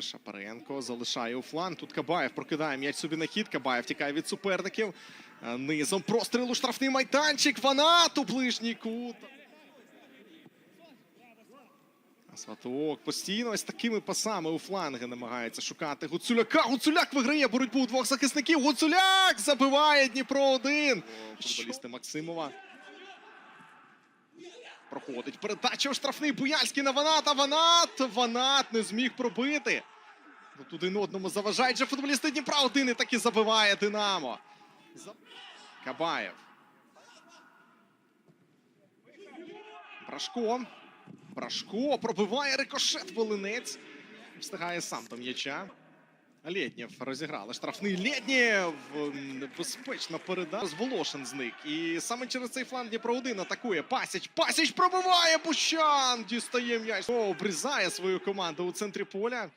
Шапаренко залишає у фланг. Тут Кабаєв прокидає м'яч собі на хід. Кабаєв тікає від суперників. Е, Низом простріл у штрафний майданчик. Ванат у ближній кут. Сваток постійно ось такими пасами у фланги намагається шукати Гуцуляка. Гуцуляк виграє боротьбу у двох захисників. Гуцуляк забиває Дніпро 1. Футболісти Максимова. Проходить передача штрафний Буяльський на Ваната. Ванат! Ванат не зміг пробити. Тут один одному заважають же футболісти Дніпра. Один і таки забиває Динамо. Кабаєв. Брашко. Брашко пробиває рикошет Волинець. Встигає сам до м'яча. Лєднєв розіграли. Штрафний Лєднєв. Небезпечна передача. Зволошин зник. І саме через цей фланг Дніпро 1 атакує. Пасіч. Пасіч пробиває Бущан. Дістає м'яч. О, обрізає свою команду у центрі поля.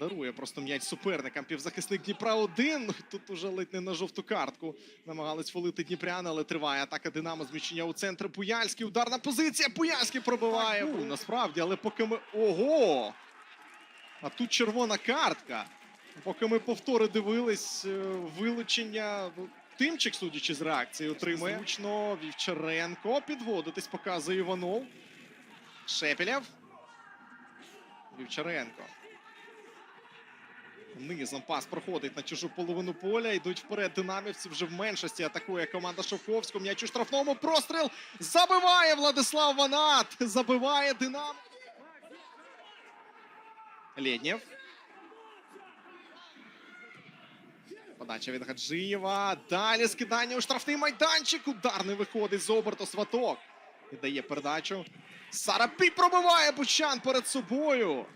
Дарує просто м'яч суперникам. Півзахисник Дніпра 1. Ну, Тут уже ледь не на жовту картку. Намагались валити Дніпряна, але триває атака Динамо. Зміщення у центр. Пуяльський. Ударна позиція. Пуяльський пробиває. Ну, насправді, але поки ми. Ого! А тут червона картка. Поки ми повтори дивились, е, вилучення. ну, Тимчик, судячи з реакції, отримує. Зручно Вівчаренко. Підводитись, показує Іванов. Шепелєв. Вівчаренко. Низом пас проходить на чужу половину поля. Йдуть вперед динамівці вже в меншості. Атакує команда Шовковського. М'яч у штрафному. Простріл. Забиває Владислав Ванат. Забиває Динамо. Лєднєв. Подача від Гаджиєва. Далі скидання у штрафний майданчик. Удар не виходить з оберту Сваток. Віддає передачу. Сарапі пробиває Бучан перед собою.